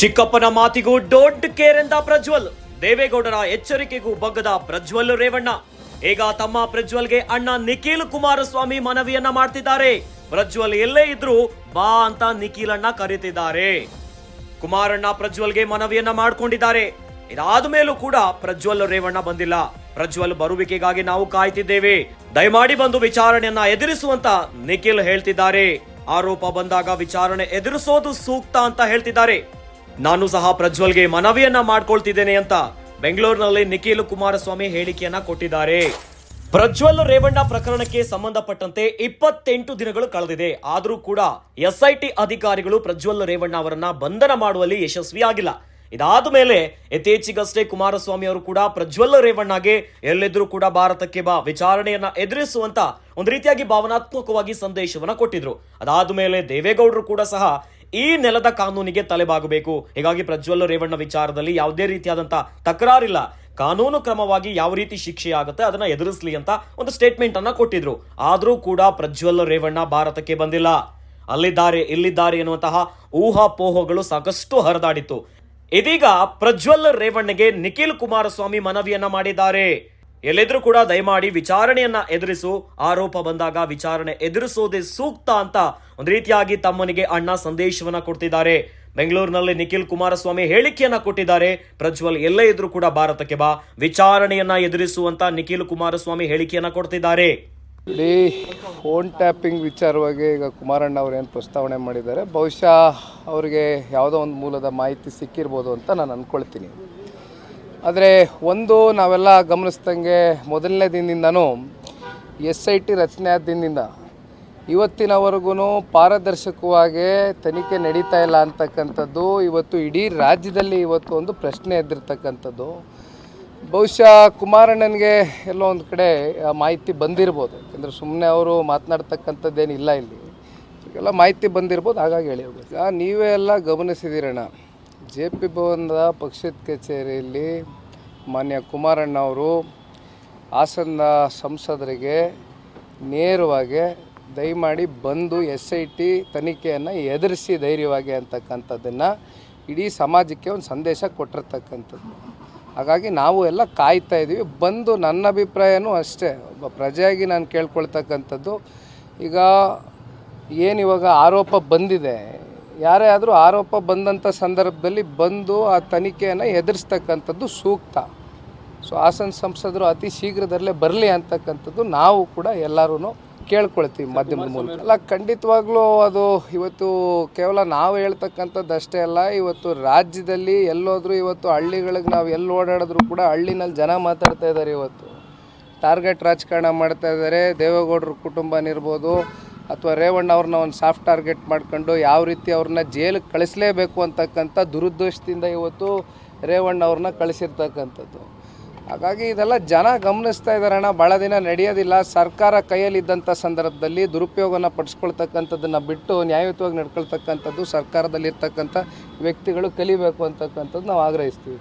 ಚಿಕ್ಕಪ್ಪನ ಮಾತಿಗೂ don't care ಎಂದ ಪ್ರಜ್ವಲ್. ದೇವೇಗೌಡರ ಎಚ್ಚರಿಕೆಗೂ ಬಗ್ಗದ ಪ್ರಜ್ವಲ್ ರೇವಣ್ಣ. ಈಗ ತಮ್ಮ ಪ್ರಜ್ವಲ್ಗೆ ಅಣ್ಣ ನಿಖಿಲ್ ಕುಮಾರಸ್ವಾಮಿ ಮನವಿಯನ್ನ ಮಾಡ್ತಿದ್ದಾರೆ. ಪ್ರಜ್ವಲ್ ಎಲ್ಲೇ ಇದ್ರೂ ಬಾ ಅಂತ ನಿಖಿಲ್ ಅಣ್ಣ ಕರೀತಿದ್ದಾರೆ. ಕುಮಾರಣ್ಣ ಪ್ರಜ್ವಲ್ಗೆ ಮನವಿಯನ್ನ ಮಾಡ್ಕೊಂಡಿದ್ದಾರೆ. ಇದಾದ ಮೇಲೂ ಕೂಡ ಪ್ರಜ್ವಲ್ ರೇವಣ್ಣ ಬಂದಿಲ್ಲ. ಪ್ರಜ್ವಲ್ ಬರುವಿಕೆಗಾಗಿ ನಾವು ಕಾಯ್ತಿದ್ದೇವೆ. ದಯಮಾಡಿ ಬಂದು ವಿಚಾರಣೆಯನ್ನ ಎದುರಿಸುವಂತ ನಿಖಿಲ್ ಹೇಳ್ತಿದ್ದಾರೆ. ಆರೋಪ ಬಂದಾಗ ವಿಚಾರಣೆ ಎದುರಿಸೋದು ಸೂಕ್ತ ಅಂತ ಹೇಳ್ತಿದ್ದಾರೆ. ನಾನು ಸಹ ಪ್ರಜ್ವಲ್ಗೆ ಮನವಿಯನ್ನ ಮಾಡ್ಕೊಳ್ತಿದ್ದೇನೆ ಅಂತ ಬೆಂಗಳೂರಿನಲ್ಲಿ ನಿಖಿಲ್ ಕುಮಾರಸ್ವಾಮಿ ಹೇಳಿಕೆಯನ್ನ ಕೊಟ್ಟಿದ್ದಾರೆ. ಪ್ರಜ್ವಲ್ ರೇವಣ್ಣ ಪ್ರಕರಣಕ್ಕೆ ಸಂಬಂಧಪಟ್ಟಂತೆ ಇಪ್ಪತ್ತೆಂಟು ದಿನಗಳು ಕಳೆದಿದೆ. ಆದರೂ ಕೂಡ ಎಸ್ಐಟಿ ಅಧಿಕಾರಿಗಳು ಪ್ರಜ್ವಲ್ ರೇವಣ್ಣ ಅವರನ್ನ ಬಂಧನ ಮಾಡುವಲ್ಲಿ ಯಶಸ್ವಿಯಾಗಿಲ್ಲ ಇದಾದ ಮೇಲೆ ಇತ್ತೀಚೆಗಷ್ಟೇ ಕುಮಾರಸ್ವಾಮಿ ಅವರು ಕೂಡ ಪ್ರಜ್ವಲ್ ರೇವಣ್ಣಗೆ ಎಲ್ಲಿದ್ರೂ ಕೂಡ ಭಾರತಕ್ಕೆ ಬಾ ವಿಚಾರಣೆಯನ್ನ ಎದುರಿಸುವಂತ ಒಂದು ರೀತಿಯಾಗಿ ಭಾವನಾತ್ಮಕವಾಗಿ ಸಂದೇಶವನ್ನ ಕೊಟ್ಟಿದ್ರು. ಅದಾದ ಮೇಲೆ ದೇವೇಗೌಡರು ಕೂಡ ಸಹ ಈ ನೆಲದ ಕಾನೂನಿಗೆ ತಲೆಬಾಗಬೇಕು. ಹೀಗಾಗಿ ಪ್ರಜ್ವಲ್ ರೇವಣ್ಣ ವಿಚಾರದಲ್ಲಿ ಯಾವುದೇ ರೀತಿಯಾದಂತಹ ತಕರಾರಿಲ್ಲ. ಕಾನೂನು ಕ್ರಮವಾಗಿ ಯಾವ ರೀತಿ ಶಿಕ್ಷೆ ಆಗುತ್ತೆ ಅದನ್ನ ಎದುರಿಸಲಿ ಅಂತ ಒಂದು ಸ್ಟೇಟ್ಮೆಂಟ್ ಅನ್ನ ಕೊಟ್ಟಿದ್ರು. ಆದರೂ ಕೂಡ ಪ್ರಜ್ವಲ್ ರೇವಣ್ಣ ಭಾರತಕ್ಕೆ ಬಂದಿಲ್ಲ. ಅಲ್ಲಿದ್ದಾರೆ, ಇಲ್ಲಿದ್ದಾರೆ ಎನ್ನುವಂತಹ ಊಹಾಪೋಹಗಳು ಸಾಕಷ್ಟು ಹರಿದಾಡಿತ್ತು. ಇದೀಗ ಪ್ರಜ್ವಲ್ ರೇವಣ್ಣಗೆ ನಿಖಿಲ್ ಕುಮಾರಸ್ವಾಮಿ ಮನವಿಯನ್ನ ಮಾಡಿದ್ದಾರೆ. ಎಲ್ಲಿದ್ರು ಕೂಡ ದಯಮಾಡಿ ವಿಚಾರಣೆಯನ್ನ ಎದುರಿಸು. ಆರೋಪ ಬಂದಾಗ ವಿಚಾರಣೆ ಎದುರಿಸೋದೇ ಸೂಕ್ತ ಅಂತ ಒಂದು ರೀತಿಯಾಗಿ ತಮ್ಮನಿಗೆ ಅಣ್ಣ ಸಂದೇಶವನ್ನ ಕೊಡ್ತಿದ್ದಾರೆ. ಬೆಂಗಳೂರಿನಲ್ಲಿ ನಿಖಿಲ್ ಕುಮಾರಸ್ವಾಮಿ ಹೇಳಿಕೆಯನ್ನ ಕೊಟ್ಟಿದ್ದಾರೆ. ಪ್ರಜ್ವಲ್ ಎಲ್ಲೇ ಇದ್ರೂ ಕೂಡ ಭಾರತಕ್ಕೆ ಬಾ. ವಿಚಾರಣೆಯನ್ನ ಎದುರಿಸುವಂತ ನಿಖಿಲ್ ಕುಮಾರಸ್ವಾಮಿ ಹೇಳಿಕೆಯನ್ನ ಕೊಡ್ತಿದ್ದಾರೆ. ಇಲ್ಲಿ ಫೋನ್ ಟ್ಯಾಪಿಂಗ್ ವಿಚಾರವಾಗಿ ಈಗ ಕುಮಾರಣ್ಣ ಅವರು ಏನು ಪ್ರಸ್ತಾವನೆ ಮಾಡಿದ್ದಾರೆ, ಬಹುಶಃ ಅವರಿಗೆ ಯಾವುದೋ ಒಂದು ಮೂಲದ ಮಾಹಿತಿ ಸಿಕ್ಕಿರ್ಬೋದು ಅಂತ ನಾನು ಅಂದ್ಕೊಳ್ತೀನಿ ಆದರೆ ಒಂದು ನಾವೆಲ್ಲ ಗಮನಿಸ್ದಂಗೆ ಮೊದಲನೇ ದಿನದಿಂದನೂ ಎಸ್ ಐ ಟಿ ರಚನೆ ಆದ ದಿನದಿಂದ ಇವತ್ತಿನವರೆಗೂ ಪಾರದರ್ಶಕವಾಗಿ ತನಿಖೆ ನಡೀತಾ ಇಲ್ಲ ಅಂತಕ್ಕಂಥದ್ದು, ಇವತ್ತು ಇಡೀ ರಾಜ್ಯದಲ್ಲಿ ಇವತ್ತು ಒಂದು ಪ್ರಶ್ನೆ ಎದ್ದಿರ್ತಕ್ಕಂಥದ್ದು. ಬಹುಶಃ ಕುಮಾರಣ್ಣನಿಗೆ ಎಲ್ಲೋ ಒಂದು ಕಡೆ ಮಾಹಿತಿ ಬಂದಿರ್ಬೋದು. ಯಾಕಂದರೆ ಸುಮ್ಮನೆ ಅವರು ಮಾತನಾಡ್ತಕ್ಕಂಥದ್ದೇನಿಲ್ಲ ಇಲ್ಲಿ. ಎಲ್ಲ ಮಾಹಿತಿ ಬಂದಿರ್ಬೋದು, ಹಾಗಾಗಿ ಈಗ ನೀವೇ ಎಲ್ಲ ಗಮನಿಸಿದ್ದೀರಣ್ಣ ಜೆ ಪಿ ಭವನದ ಪಕ್ಷದ ಕಚೇರಿಯಲ್ಲಿ ಮಾನ್ಯ ಕುಮಾರಣ್ಣ ಅವರು ಹಾಸನದ ಸಂಸದರಿಗೆ ನೇರವಾಗಿ ದಯಮಾಡಿ ಬಂದು ಎಸ್ ಐ ಟಿ ತನಿಖೆಯನ್ನು ಎದುರಿಸಿ ಧೈರ್ಯವಾಗಿ ಅಂತಕ್ಕಂಥದ್ದನ್ನು ಇಡೀ ಸಮಾಜಕ್ಕೆ ಒಂದು ಸಂದೇಶ ಕೊಟ್ಟಿರ್ತಕ್ಕಂಥದ್ದು. ಹಾಗಾಗಿ ನಾವು ಎಲ್ಲ ಕಾಯ್ತಾ ಇದ್ದೀವಿ. ಬಂದು ನನ್ನ ಅಭಿಪ್ರಾಯನೂ ಅಷ್ಟೇ. ಒಬ್ಬ ಪ್ರಜೆಯಾಗಿ ನಾನು ಕೇಳ್ಕೊಳ್ತಕ್ಕಂಥದ್ದು. ಈಗ ಏನು ಇವಾಗ ಆರೋಪ ಬಂದಿದೆ ಯಾರೇ ಆದರೂ ಆರೋಪ ಬಂದಂಥ ಸಂದರ್ಭದಲ್ಲಿ ಬಂದು ಆ ತನಿಖೆಯನ್ನು ಎದುರಿಸ್ತಕ್ಕಂಥದ್ದು ಸೂಕ್ತ. ಸೊ ಹಾಸನ ಸಂಸದರು ಅತಿ ಶೀಘ್ರದಲ್ಲೇ ಬರಲಿ ಅಂತಕ್ಕಂಥದ್ದು ನಾವು ಕೂಡ ಎಲ್ಲರೂ ಕೇಳ್ಕೊಳ್ತೀವಿ ಮಾಧ್ಯಮದ ಮೂಲಕ. ಅಲ್ಲ ಖಂಡಿತವಾಗ್ಲೂ ಅದು ಇವತ್ತು ಕೇವಲ ನಾವು ಹೇಳ್ತಕ್ಕಂಥದ್ದು ಅಷ್ಟೇ ಅಲ್ಲ ಇವತ್ತು ರಾಜ್ಯದಲ್ಲಿ ಎಲ್ಲೋದ್ರೂ ಇವತ್ತು ಹಳ್ಳಿಗಳಿಗೆ ನಾವು ಎಲ್ಲಿ ಓಡಾಡಿದ್ರು ಕೂಡ ಹಳ್ಳಿನಲ್ಲಿ ಜನ ಮಾತಾಡ್ತಾ ಇದ್ದಾರೆ ಇವತ್ತು. ಟಾರ್ಗೆಟ್ ರಾಜಕಾರಣ ಮಾಡ್ತಾ ಇದ್ದಾರೆ ದೇವೇಗೌಡರ ಕುಟುಂಬನಿರ್ಬೋದು ಅಥವಾ ರೇವಣ್ಣ ಅವ್ರನ್ನ ಒಂದು ಸಾಫ್ಟ್ ಟಾರ್ಗೆಟ್ ಮಾಡ್ಕೊಂಡು ಯಾವ ರೀತಿ ಅವ್ರನ್ನ ಜೈಲಿಗೆ ಕಳಿಸಲೇಬೇಕು ಅಂತಕ್ಕಂಥ ದುರುದ್ದೇಶದಿಂದ ಇವತ್ತು ರೇವಣ್ಣ ಅವ್ರನ್ನ ಕಳಿಸಿರ್ತಕ್ಕಂಥದ್ದು. ಹಾಗಾಗಿ ಇದೆಲ್ಲ ಜನ ಗಮನಿಸ್ತಾ ಇದ್ದಾರಣ್ಣ ಭಾಳ ದಿನ ನಡೆಯೋದಿಲ್ಲ. ಸರ್ಕಾರ ಕೈಯಲ್ಲಿದ್ದಂಥ ಸಂದರ್ಭದಲ್ಲಿ ದುರುಪಯೋಗನ ಪಡಿಸ್ಕೊಳ್ತಕ್ಕಂಥದ್ದನ್ನು ಬಿಟ್ಟು ನ್ಯಾಯಯುತವಾಗಿ ನಡ್ಕೊಳ್ತಕ್ಕಂಥದ್ದು ಸರ್ಕಾರದಲ್ಲಿರ್ತಕ್ಕಂಥ ವ್ಯಕ್ತಿಗಳು ಕಲಿಬೇಕು ಅಂತಕ್ಕಂಥದ್ದು ನಾವು ಆಗ್ರಹಿಸ್ತೀವಿ.